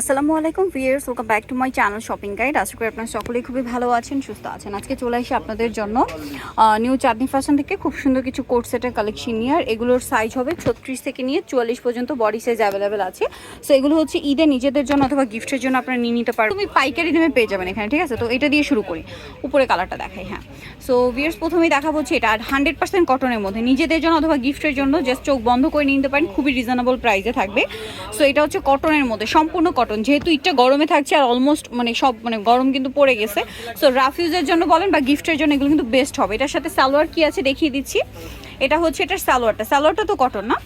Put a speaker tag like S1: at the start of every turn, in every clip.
S1: আসসালামু আলাইকুম viewers welcome back to my channel shopping guide আশা করি আপনারা সকলেই খুবই ভালো আছেন, সুস্থ আছেন। আজকে চলে আসি আপনাদের জন্য নিউ চাঁদনি ফ্যাশন থেকে খুব সুন্দর কিছু কোট সেটের কালেকশন নিয়ে, আর এগুলোর সাইজ হবে ছত্রিশ থেকে নিয়ে চুয়াল্লিশ পর্যন্ত বডি সাইজ অ্যাভেলেবেল আছে। সো এগুলো হচ্ছে ঈদে নিজেদের জন্য অথবা গিফটের জন্য আপনারা নিয়ে নিতে পারবেন। তুমি পাইকারি দামে পেয়ে যাবেন এখানে, ঠিক আছে? তো এটা দিয়ে শুরু করি, উপরে কালারটা দেখাই হ্যাঁ। সো ভিয়ার্স প্রথমেই দেখাবো হচ্ছে এটা হান্ড্রেড পার্সেন্ট কটনের মধ্যে, নিজেদের জন্য অথবা গিফটের জন্য জাস্ট চোখ বন্ধ করে নিতে পারেন, খুবই রিজনেবল প্রাইসে থাকবে। সো এটা হচ্ছে কটনের মধ্যে, সম্পূর্ণ কটন যেহেতু ইটটা গরমে থাকছে আর অলমোস্ট মানে সব মানে গরম কিন্তু পড়ে গেছে। সো রাফিউজের জন্য বলেন বা গিফটের জন্য এগুলো কিন্তু বেস্ট হবে। এটার সাথে সালোয়ার কি আছে দেখিয়ে দিচ্ছি। এটা হচ্ছে এটার সালোয়ারটা। সালোয়ারটা তো কটন না?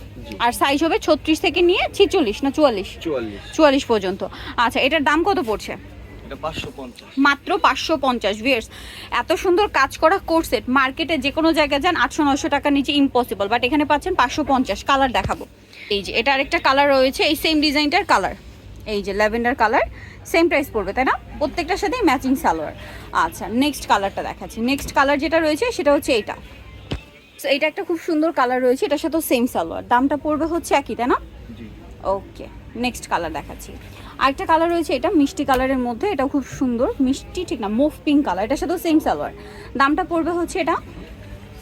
S1: আর সাইজ হবে ছত্রিশ থেকে নিয়ে ছিচল্লিশ না চুয়াল্লিশ?
S2: চুয়াল্লিশ।
S1: পর্যন্ত। আচ্ছা এটার দাম কত পড়ছে? মাত্র পাঁচশো পঞ্চাশ ভিয়ার্স এত সুন্দর কাজ করা কোর্সেট মার্কেটে যে কোনো জায়গায় যান আটশো নশো টাকার নিচে ইম্পসিবল বাট এখানে পাচ্ছেন পাঁচশো পঞ্চাশ। কালার দেখাবো। এই যে এটা আরেকটা কালার রয়েছে এই সেম ডিজাইনটার কালার এই যে ল্যাভেন্ডার কালার সেম প্রাইস পড়বে তাই না? প্রত্যেকটার সাথেই ম্যাচিং সালোয়ার। আচ্ছা নেক্সট কালারটা দেখাচ্ছি। নেক্সট কালার যেটা রয়েছে সেটা হচ্ছে এইটা। So, এইটা একটা খুব সুন্দর কালার রয়েছে এটার সাথেও সেম সালোয়ার। দামটা পড়বে হচ্ছে একই তাই না? ওকে নেক্সট কালার দেখাচ্ছি। আরেকটা কালার রয়েছে এটা মিষ্টি কালারের মধ্যে এটা খুব সুন্দর। মিষ্টি ঠিক না মুভ পিঙ্ক কালার এটার সাথেও সেম সালোয়ার। দামটা পড়বে হচ্ছে এটা?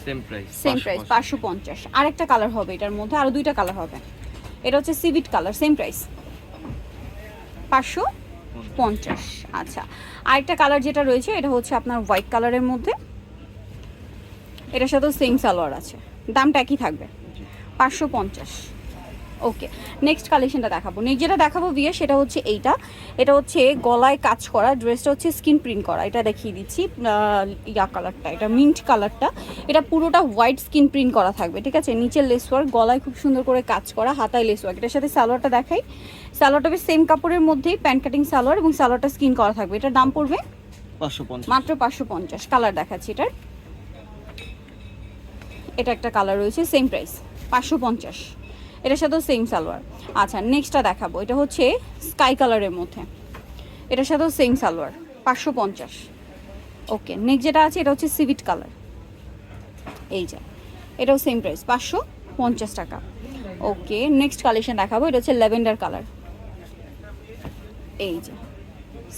S2: সেম প্রাইস
S1: সেম প্রাইস পাঁচশো পঞ্চাশ। আরেকটা কালার হবে এটার মধ্যে আরও দুইটা কালার হবে। এটা হচ্ছে সিভিট কালার সেম প্রাইস পাঁচশো পঞ্চাশ। আচ্ছা আরেকটা কালার যেটা রয়েছে, এটা হচ্ছে আপনার হোয়াইট কালারের মধ্যে। এটার সাথেও সেম সালোয়ার আছে। দামটা একই থাকবে। পাঁচশো পঞ্চাশ। ওকে নেক্সট কালেকশনটা দেখাবো। নেক্সট যেটা দেখাবো বিয়ে সেটা হচ্ছে এইটা। এটা হচ্ছে গলায় কাজ করা ড্রেসটা হচ্ছে স্কিন প্রিন্ট করা। এটা দেখিয়ে দিচ্ছি ইয়া কালারটা এটা মিন্ট কালারটা এটা পুরোটা হোয়াইট স্কিন প্রিন্ট করা থাকবে ঠিক আছে? নিচের লেস ওয়ার্ক গলায় খুব সুন্দর করে কাজ করা হাতায় লেস ওয়ার্ক এটার সাথে সালোয়ারটা দেখাই। সালোয়ারটা বেশ সেম কাপড়ের মধ্যেই প্যান্ট কাটিং সালোয়ার এবং সালোয়ারটা স্কিন করা থাকবে। এটার দাম পড়বে মাত্র পাঁচশো পঞ্চাশ। কালার দেখাচ্ছি এটার। এটা একটা কালার রয়েছে সেম প্রাইস পাঁচশো পঞ্চাশ। এটার সাথেও সেম সালোয়ার। আচ্ছা নেক্সটটা দেখাবো। এটা হচ্ছে স্কাই কালারের মধ্যে। এটার সাথেও সেম সালোয়ার, পাঁচশো পঞ্চাশ। ওকে নেক্সট যেটা আছে, এটা হচ্ছে সিভিট কালার এই যে, এটাও সেম প্রাইস পাঁচশো পঞ্চাশ টাকা। ওকে নেক্সট কালেকশন দেখাবো, এটা হচ্ছে ল্যাভেন্ডার কালার এই যে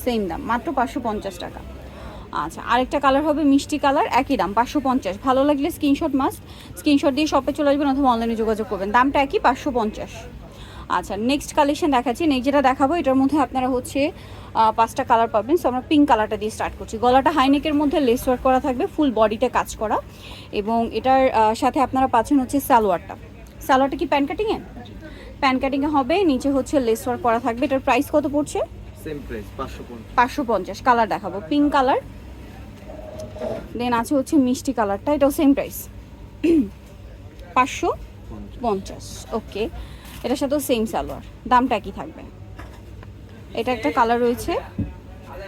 S1: সেম দাম, মাত্র পাঁচশো পঞ্চাশ টাকা। আচ্ছা আরেকটা কালার হবে মিষ্টি কালার একই দাম পাঁচশো পঞ্চাশ। ভালো লাগলে স্ক্রিনশট মাস্ট স্ক্রিনশট দিয়ে শপে চলে আসবেন অথবা অনলাইনে যোগাযোগ করবেন। দামটা একই পাঁচশো পঞ্চাশ। আচ্ছা নেক্সট কালেকশন দেখাচ্ছি। নেক্সট যেটা দেখাবো এটার মধ্যে আপনারা হচ্ছে পাঁচটা কালার পাবেন। সো আমরা পিঙ্ক কালারটা দিয়ে স্টার্ট করছি। গলাটা হাইনেকের মধ্যে লেস ওয়ার্ক করা থাকবে ফুল বডিতে কাজ করা। এবং এটার সাথে আপনারা পাচ্ছেন হচ্ছে সালোয়ারটা সালোয়ারটা কি প্যান কাটিংয়ে প্যান কাটিংয়ে হবে নিচে হচ্ছে লেস ওয়ার্ক করা থাকবে। এটার প্রাইস কত পড়ছে?
S2: সেম প্রাইস পাঁচশো
S1: পাঁচশো পঞ্চাশ কালার দেখাবো। পিঙ্ক কালার দেন আছে হচ্ছে মিষ্টি কালারটা, এটাও সেম প্রাইস পাঁচশো পঞ্চাশ ওকে এটার সাথেও সেম সালোয়ার, দামটা একই থাকবে। এটা একটা কালার রয়েছে,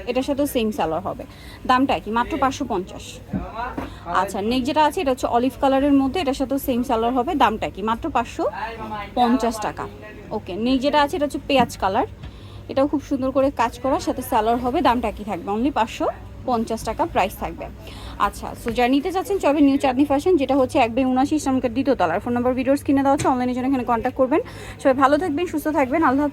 S1: এটার সাথেও সেম সালোয়ার হবে, দামটা একই, মাত্র পাঁচশো পঞ্চাশ। আচ্ছা নেক্সট যেটা আছে, এটা হচ্ছে অলিভ কালারের মধ্যে, এটার সাথেও সেম সালোয়ার হবে, দামটা কি মাত্র পাঁচশো পঞ্চাশ টাকা ওকে নেক্সট যেটা আছে, এটা হচ্ছে পেঁয়াজ কালার এটাও খুব সুন্দর করে কাজ করার সাথে সালোয়ার হবে, দামটা কি থাকবে অনলি পাঁচশো পঞ্চাশ টাকা প্রাইস থাকবে। আচ্ছা সো যারা নিতে চাচ্ছেন চবে নিউ চাঁদনি ফ্যাশন যেটা হচ্ছে এক বাই উনাশি ইসলামকের দ্বিতীয় তলার। ফোন নম্বর ভিডিওস কিনে দেওয়া হচ্ছে অনলাইনের জন্য এখানে কন্ট্যাক্ট করবেন। সবাই ভালো থাকবেন, সুস্থ থাকবেন। আল্লাহ।